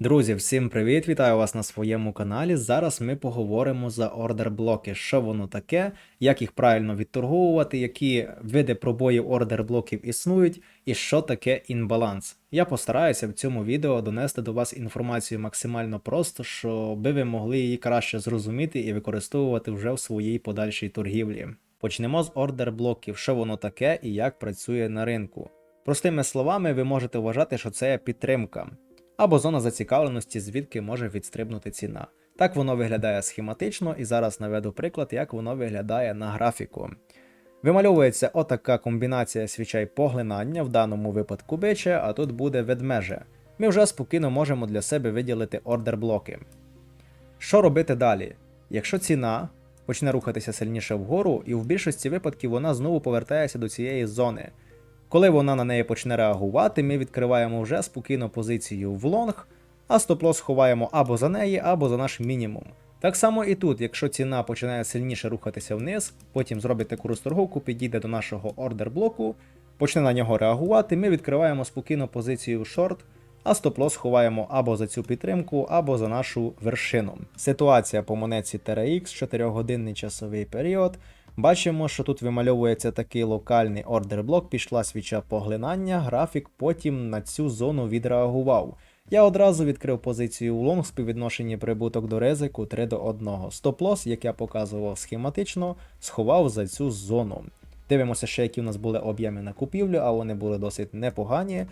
Друзі, всім привіт! Вітаю вас на своєму каналі. Зараз ми поговоримо за ордер блоки, що воно таке, як їх правильно відторговувати, які види пробоїв ордер блоків існують і що таке інбаланс. Я постараюся в цьому відео донести до вас інформацію максимально просто, щоб ви могли її краще зрозуміти і використовувати вже в своїй подальшій торгівлі. Почнемо з ордер блоків, що воно таке і як працює на ринку. Простими словами, ви можете вважати, що це підтримка або зона зацікавленості, звідки може відстрибнути ціна. Так воно виглядає схематично, і зараз наведу приклад, як воно виглядає на графіку. Вимальовується отака комбінація свічей поглинання, в даному випадку биче, а тут буде ведмеже. Ми вже спокійно можемо для себе виділити ордер блоки. Що робити далі? Якщо ціна почне рухатися сильніше вгору, і в більшості випадків вона знову повертається до цієї зони. Коли вона на неї почне реагувати, ми відкриваємо вже спокійно позицію в лонг, а стоп-лосс ховаємо або за неї, або за наш мінімум. Так само і тут, якщо ціна починає сильніше рухатися вниз, потім зробить таку розторговку, підійде до нашого ордер блоку, почне на нього реагувати, ми відкриваємо спокійно позицію шорт, а стоп-лосс ховаємо або за цю підтримку, або за нашу вершину. Ситуація по монетці TRX, 4-годинний часовий період. Бачимо, що тут вимальовується такий локальний ордер блок, пішла свіча поглинання, графік потім на цю зону відреагував. Я одразу відкрив позицію в лонг в співвідношенні прибуток до ризику 3 до 1. Стоп-лосс, як я показував схематично, сховав за цю зону. Дивимося ще, які у нас були об'єми на купівлю, а вони були досить непогані.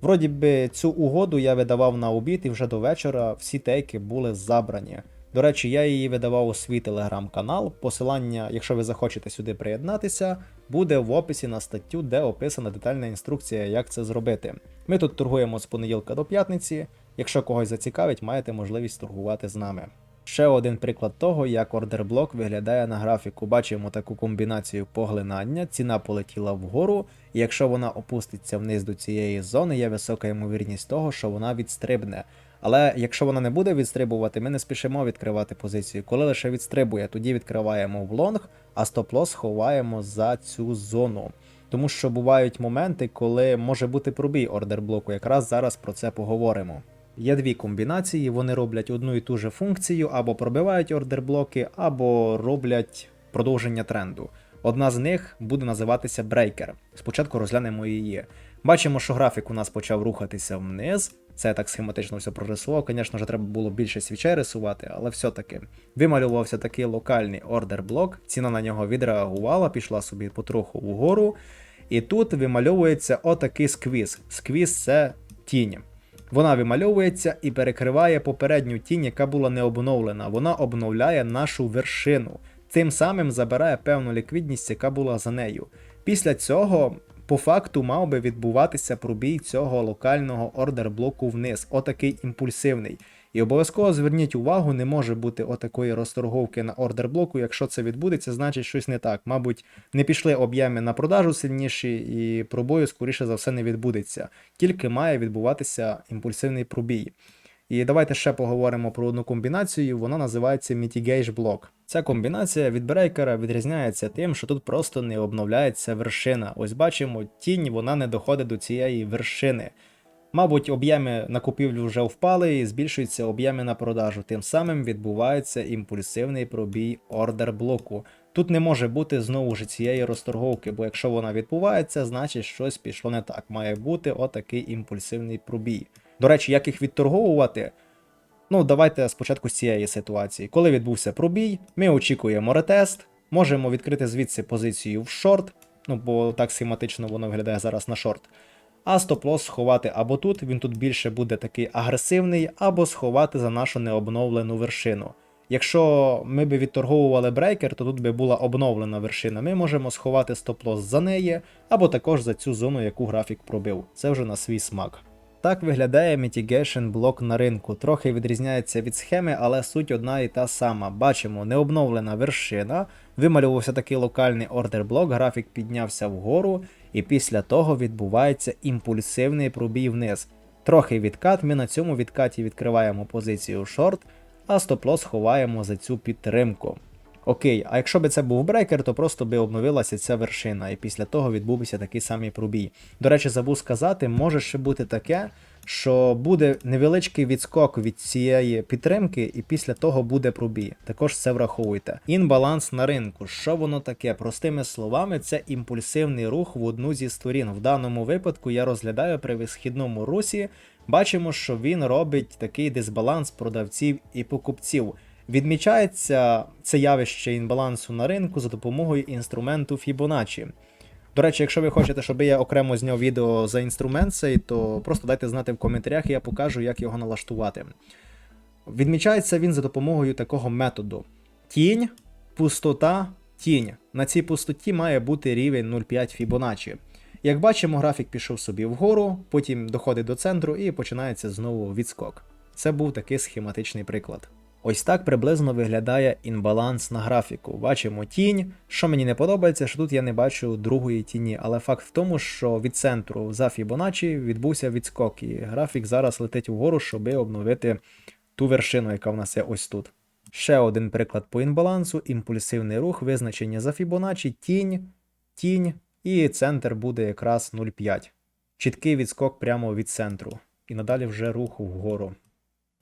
Вроді би, цю угоду я видавав на обід і вже до вечора всі тейки були забрані. До речі, я її видавав у свій телеграм-канал. Посилання, якщо ви захочете сюди приєднатися, буде в описі на статтю, де описана детальна інструкція, як це зробити. Ми тут торгуємо з понеділка до п'ятниці. Якщо когось зацікавить, маєте можливість торгувати з нами. Ще один приклад того, як ордерблок виглядає на графіку. Бачимо таку комбінацію поглинання, ціна полетіла вгору, і якщо вона опуститься вниз до цієї зони, є висока ймовірність того, що вона відстрибне. Але якщо вона не буде відстрибувати, ми не спішимо відкривати позицію. Коли лише відстрибує, тоді відкриваємо в лонг, а стоп-лосс ховаємо за цю зону. Тому що бувають моменти, коли може бути пробій ордер блоку. Якраз зараз про це поговоримо. Є дві комбінації, вони роблять одну і ту же функцію, або пробивають ордер блоки, або роблять продовження тренду. Одна з них буде називатися брейкер. Спочатку розглянемо її. Бачимо, що графік у нас почав рухатися вниз. Це так схематично все прорисував. Звісно ж, треба було більше свічей рисувати, але все-таки вималювався такий локальний ордер блок, ціна на нього відреагувала, пішла собі потроху вгору. І тут вимальовується отакий сквіз. Сквіз це тінь. Вона вимальовується і перекриває попередню тінь, яка була не обновлена. Вона обновляє нашу вершину. Тим самим забирає певну ліквідність, яка була за нею. Після цього по факту мав би відбуватися пробій цього локального ордер блоку вниз, отакий імпульсивний. І обов'язково зверніть увагу, не може бути отакої розторговки на ордер блоку. Якщо це відбудеться, значить щось не так. Мабуть, не пішли об'єми на продажу сильніші, і пробою, скоріше за все, не відбудеться. Тільки має відбуватися імпульсивний пробій. І давайте ще поговоримо про одну комбінацію, вона називається Mitigation Block. Ця комбінація від брейкера відрізняється тим, що тут просто не обновляється вершина. Ось бачимо, тінь вона не доходить до цієї вершини. Мабуть, об'єми на купівлю вже впали і збільшуються об'єми на продажу. Тим самим відбувається імпульсивний пробій ордер блоку. Тут не може бути знову ж цієї розторговки, бо якщо вона відбувається, значить щось пішло не так. Має бути отакий імпульсивний пробій. До речі, як їх відторговувати? Ну, давайте спочатку з цієї ситуації. Коли відбувся пробій, ми очікуємо ретест, можемо відкрити звідси позицію в шорт, ну бо так схематично воно виглядає зараз на шорт. А стоп-лосс сховати або тут, він тут більше буде такий агресивний, або сховати за нашу необновлену вершину. Якщо ми би відторговували брейкер, то тут би була обновлена вершина. Ми можемо сховати стоп-лосс за неї, або також за цю зону, яку графік пробив. Це вже на свій смак. Так виглядає mitigation блок на ринку. Трохи відрізняється від схеми, але суть одна і та сама. Бачимо необновлена вершина, вималювався такий локальний ордер блок, графік піднявся вгору, і після того відбувається імпульсивний пробій вниз. Трохи відкат, ми на цьому відкаті відкриваємо позицію шорт, а стоп-лосс ховаємо за цю підтримку. Окей, а якщо би це був брейкер, то просто би обновилася ця вершина, і після того відбувся такий самий пробій. До речі, забув сказати, може ще бути таке, що буде невеличкий відскок від цієї підтримки, і після того буде пробій. Також це враховуйте. Інбаланс на ринку. Що воно таке? Простими словами, це імпульсивний рух в одну зі сторін. В даному випадку я розглядаю при висхідному русі. Бачимо, що він робить такий дисбаланс продавців і покупців. Відмічається це явище інбалансу на ринку за допомогою інструменту Fibonacci. До речі, якщо ви хочете, щоб я окремо зняв відео за інструмент цей, то просто дайте знати в коментарях, і я покажу, як його налаштувати. Відмічається він за допомогою такого методу: тінь, пустота, тінь. На цій пустоті має бути рівень 0,5 Fibonacci. Як бачимо, графік пішов собі вгору, потім доходить до центру і починається знову відскок. Це був такий схематичний приклад. Ось так приблизно виглядає інбаланс на графіку. Бачимо тінь. Що мені не подобається, що тут я не бачу другої тіні, але факт в тому, що від центру за Fibonacci відбувся відскок, і графік зараз летить вгору, щоб обновити ту вершину, яка в нас є ось тут. Ще один приклад по інбалансу: імпульсивний рух, визначення за Fibonacci, тінь, тінь, і центр буде якраз 0,5. Чіткий відскок прямо від центру. І надалі вже рух вгору.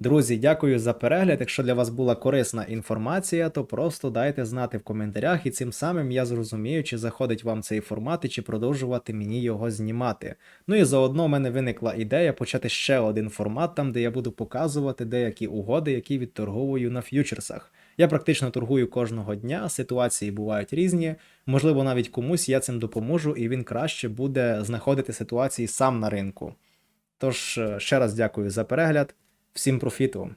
Друзі, дякую за перегляд. Якщо для вас була корисна інформація, то просто дайте знати в коментарях, і цим самим я зрозумію, чи заходить вам цей формат і чи продовжувати мені його знімати. Ну і заодно в мене виникла ідея почати ще один формат, там де я буду показувати деякі угоди, які відторговую на ф'ючерсах. Я практично торгую кожного дня, ситуації бувають різні. Можливо, навіть комусь я цим допоможу, і він краще буде знаходити ситуації сам на ринку. Тож, е, ще раз дякую за перегляд. Всім профіту!